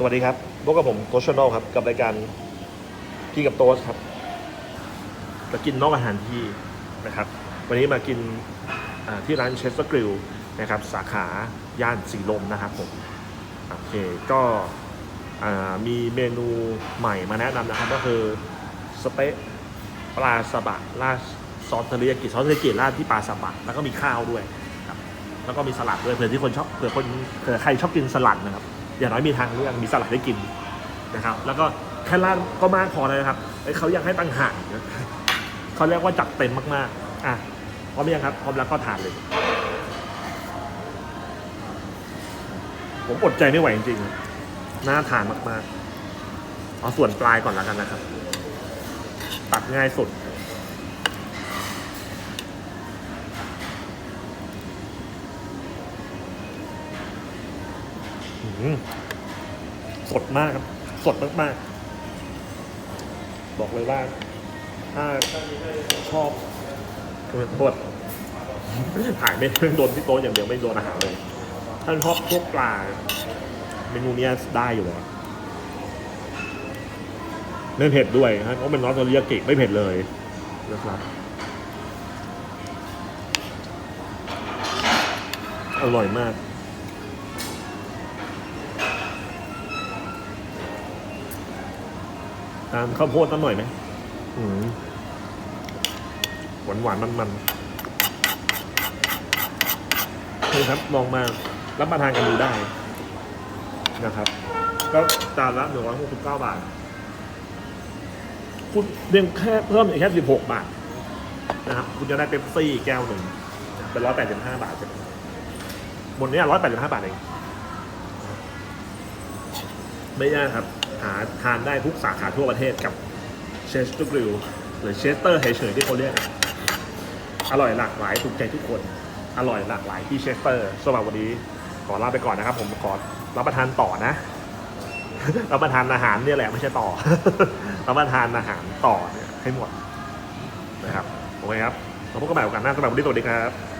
สวัสดีครับ พบกับผมโคชชนอลครับ กับรายการพี่กับโต๊สครับจะกินนอกอาหารที่นะครับ วันนี้มากินที่ร้านเชสเตอร์กริลนะครับ สาขาย่านสีลมนะครับผม โอเค ก็มีเมนูใหม่มาแนะนำนะครับ ก็คือสเต๊ะปลาสบะราดซอสเทริยากิซอสเทริยากิราดที่ปลาสบะแล้วก็มีข้าวด้วยครับแล้วก็มีสลัดด้วยเผื่อที่คนชอบเผื่อคนเผื่อใครชอบกินสลัดนะครับ อย่างน้อยมีทางเลือกมีสลัดให้กินนะครับ แล้วก็แค่ราดก็มากพอแล้วนะครับเขาอยากให้ตั้งห่างนเขาเรียกว่าจัดเต็มมากๆอะพร้อมยังครับพร้อมแล้วก็ทานเลย ผมอดใจไม่ไหวจริงๆน่าทานมากๆ เอาส่วนปลายก่อนแล้วกันนะครับ ตัดง่ายสุด สดมากครับ สดมากๆ บอกเลยว่า ถ้าชอบโทษถ่ายไม่โดนที่โต๊ะอย่างเดียวไม่โดนอาหารเลยถ้าชอบพวกปลา เมนูนี้ได้อยู่แล้วไม่เผ็ดด้วยฮะเพราะเป็นนอสโตเรียกิไม่เผ็ดเลยนะครับอร่อยมาก ตามข้าวโพดสักหน่อยไหมอืมหวานหวานมันมันๆนี่ครับลองมารับประทานกันดูได้นะครับ ก็จานละหนึ่งร้อยหกสิบเก้าบาทคุณเพียงแค่เพิ่มอีกแค่สิบหกบาทนะครับ คุณจะได้เป๊ปซี่แก้วหนึ่งเป็นร้อยแปดสิบห้าบาทบนเนี้ร้อยแปดสิบห้าบาทเอง ไม่ยากครับ หาทานได้ทุกสาขาทั่วประเทศกับเชสเตอร์กริลหรือเชสเตอร์เฉยๆที่เขาเรียกอร่อยหลากหลายถูกใจทุกคน อร่อยหลากหลายที่เชสเตอร์สำหรับวันนี้ขอลาไปก่อนนะครับ ผมขอรับประทานต่อนะรับประทานอาหารเนี่ยแหละไม่ใช่ต่อรับประทานอาหารต่อเนี่ยให้หมดนะครับโอเคครับเราพบกันใหม่โอกาสหน้าสำหรับวันนี้สวัสดีครับ